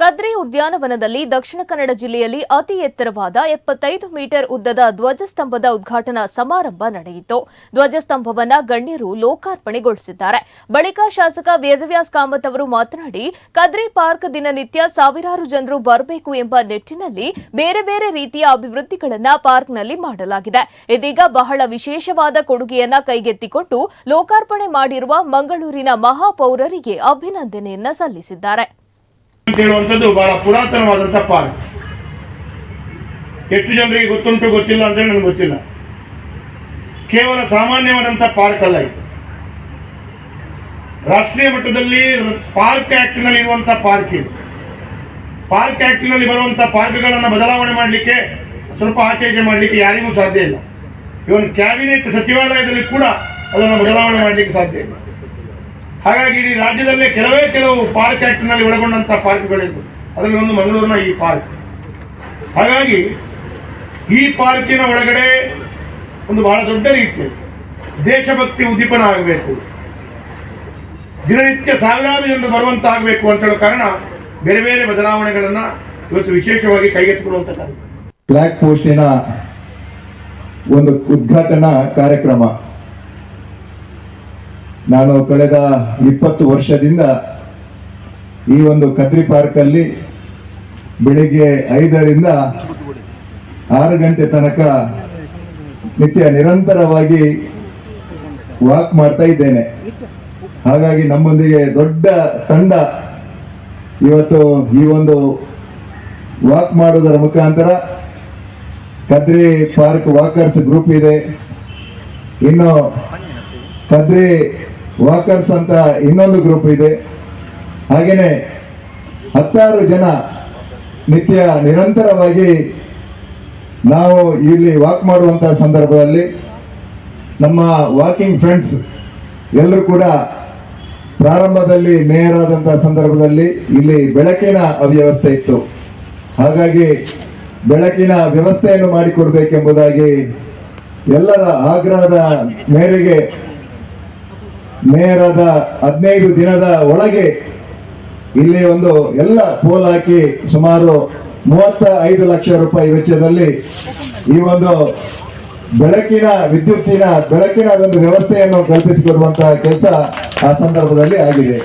ಕದ್ರಿ ಉದ್ಯಾನವನದಲ್ಲಿ ದಕ್ಷಿಣ ಕನ್ನಡ ಜಿಲ್ಲೆಯಲ್ಲಿ ಅತಿ ಎತ್ತರವಾದ ಎಪ್ಪತ್ತೈದು ಮೀಟರ್ ಉದ್ದದ ಧ್ವಜಸ್ತಂಭದ ಉದ್ಘಾಟನಾ ಸಮಾರಂಭ ನಡೆಯಿತು. ಧ್ವಜಸ್ತಂಭವನ್ನ ಗಣ್ಯರು ಲೋಕಾರ್ಪಣೆಗೊಳಿಸಿದ್ದಾರೆ. ಬಳಿಕ ಶಾಸಕ ವೇದವ್ಯಾಸ್ ಕಾಮತ್ ಅವರು ಮಾತನಾಡಿ, ಕದ್ರಿ ಪಾರ್ಕ್ ದಿನನಿತ್ಯ ಸಾವಿರಾರು ಜನರು ಬರಬೇಕು ಎಂಬ ನಿಟ್ಟಿನಲ್ಲಿ ಬೇರೆ ಬೇರೆ ರೀತಿಯ ಅಭಿವೃದ್ಧಿಗಳನ್ನ ಪಾರ್ಕ್ನಲ್ಲಿ ಮಾಡಲಾಗಿದೆ. ಇದೀಗ ಬಹಳ ವಿಶೇಷವಾದ ಕೊಡುಗೆಯನ್ನ ಕೈಗೆತ್ತಿಕೊಂಡು ಲೋಕಾರ್ಪಣೆ ಮಾಡಿರುವ ಮಂಗಳೂರಿನ ಮಹಾಪೌರರಿಗೆ ಅಭಿನಂದನೆಯನ್ನ ಸಲ್ಲಿಸಿದ್ದಾರೆ. ಅಂತ ಹೇಳುವಂಥದ್ದು ಬಹಳ ಪುರಾತನವಾದಂಥ ಪಾರ್ಕ್. ಎಷ್ಟು ಜನರಿಗೆ ಗೊತ್ತುಂಟು ಗೊತ್ತಿಲ್ಲ ಅಂತ ನನಗೆ ಗೊತ್ತಿಲ್ಲ. ಕೇವಲ ಸಾಮಾನ್ಯವಾದಂಥ ಪಾರ್ಕ್ ಅಲ್ಲ ಇದು. ರಾಷ್ಟ್ರೀಯ ಮಟ್ಟದಲ್ಲಿ ಪಾರ್ಕ್ ಆ್ಯಕ್ಟ್ನಲ್ಲಿ ಇರುವಂಥ ಪಾರ್ಕ್ ಇದು. ಪಾರ್ಕ್ ಆ್ಯಕ್ಟ್ನಲ್ಲಿ ಬರುವಂಥ ಪಾರ್ಕ್ಗಳನ್ನು ಬದಲಾವಣೆ ಮಾಡಲಿಕ್ಕೆ, ಸ್ವಲ್ಪ ಆಚೆ ಈಚೆ ಮಾಡಲಿಕ್ಕೆ ಯಾರಿಗೂ ಸಾಧ್ಯ ಇಲ್ಲ. ಇವನ್ ಕ್ಯಾಬಿನೆಟ್ ಸಚಿವಾಲಯದಲ್ಲಿ ಕೂಡ ಅದನ್ನು ಬದಲಾವಣೆ ಮಾಡಲಿಕ್ಕೆ ಸಾಧ್ಯ ಇಲ್ಲ. ಹಾಗಾಗಿ ಇಡೀ ರಾಜ್ಯದಲ್ಲೇ ಕೆಲವೇ ಕೆಲವು ಪಾರ್ಕ್ ಆಕ್ಟ್ನಲ್ಲಿ ಒಳಗೊಂಡಂಥ ಪಾರ್ಕ್ಗಳಿದ್ದು ಅದರಲ್ಲಿ ಒಂದು ಮಂಗಳೂರಿನ ಈ ಪಾರ್ಕ್. ಹಾಗಾಗಿ ಈ ಪಾರ್ಕಿನ ಒಳಗಡೆ ಒಂದು ಬಹಳ ದೊಡ್ಡ ರೀತಿಯಲ್ಲಿ ದೇಶಭಕ್ತಿ ಉದ್ದೀಪನ ಆಗಬೇಕು. ದಿನನಿತ್ಯ ಸಾವಿರಾರು ಜನರು ಬರುವಂತಾಗಬೇಕು ಅಂತ ಹೇಳೋ ಕಾರಣ ಬೇರೆ ಬೇರೆ ಬದಲಾವಣೆಗಳನ್ನು ಇವತ್ತು ವಿಶೇಷವಾಗಿ ಕೈಗೆತ್ತಿಕೊಳ್ಳುವಂಥ ಕಾರ್ಯ ಬ್ಲಾಕ್ ಪೋಸ್ಟಿನ ಒಂದು ಉದ್ಘಾಟನಾ ಕಾರ್ಯಕ್ರಮ. ನಾನು ಕಳೆದ ಇಪ್ಪತ್ತು ವರ್ಷದಿಂದ ಈ ಒಂದು ಕದ್ರಿ ಪಾರ್ಕಲ್ಲಿ ಬೆಳಿಗ್ಗೆ ಐದರಿಂದ ಆರು ಗಂಟೆ ತನಕ ನಿತ್ಯ ನಿರಂತರವಾಗಿ ವಾಕ್ ಮಾಡ್ತಾ ಇದ್ದೇನೆ. ಹಾಗಾಗಿ ನಮ್ಮೊಂದಿಗೆ ದೊಡ್ಡ ತಂಡ ಇವತ್ತು ಈ ಒಂದು ವಾಕ್ ಮಾಡುವುದರ ಮುಖಾಂತರ ಕದ್ರಿ ಪಾರ್ಕ್ ವಾಕರ್ಸ್ ಗ್ರೂಪ್ ಇದೆ. ಇನ್ನು ಕದ್ರಿ ವಾಕರ್ಸ್ ಅಂತ ಇನ್ನೊಂದು ಗ್ರೂಪ್ ಇದೆ. ಹಾಗೆಯೇ ಹತ್ತಾರು ಜನ ನಿತ್ಯ ನಿರಂತರವಾಗಿ ನಾವು ಇಲ್ಲಿ ವಾಕ್ ಮಾಡುವಂಥ ಸಂದರ್ಭದಲ್ಲಿ ನಮ್ಮ ವಾಕಿಂಗ್ ಫ್ರೆಂಡ್ಸ್ ಎಲ್ಲರೂ ಕೂಡ ಪ್ರಾರಂಭದಲ್ಲಿ ಮೇಯರಾದಂಥ ಸಂದರ್ಭದಲ್ಲಿ ಇಲ್ಲಿ ಬೆಳಕಿನ ಅವ್ಯವಸ್ಥೆ ಇತ್ತು. ಹಾಗಾಗಿ ಬೆಳಕಿನ ವ್ಯವಸ್ಥೆಯನ್ನು ಮಾಡಿಕೊಡ್ಬೇಕೆಂಬುದಾಗಿ ಎಲ್ಲರ ಆಗ್ರಹದ ಮೇರೆಗೆ ಮೇಯರಾದ ಹದಿನೈದು ದಿನದ ಒಳಗೆ ಇಲ್ಲಿ ಒಂದು ಎಲ್ಲ ಪೋಲ್ ಹಾಕಿ ಸುಮಾರು ಮೂವತ್ತ ಐದು ಲಕ್ಷ ರೂಪಾಯಿ ವೆಚ್ಚದಲ್ಲಿ ಈ ಒಂದು ಬೆಳಕಿನ ವಿದ್ಯುತ್ತಿನ ಬೆಳಕಿನ ಒಂದು ವ್ಯವಸ್ಥೆಯನ್ನು ಕಲ್ಪಿಸಿಕೊಡುವಂತಹ ಕೆಲಸ ಆ ಸಂದರ್ಭದಲ್ಲಿ ಆಗಿದೆ.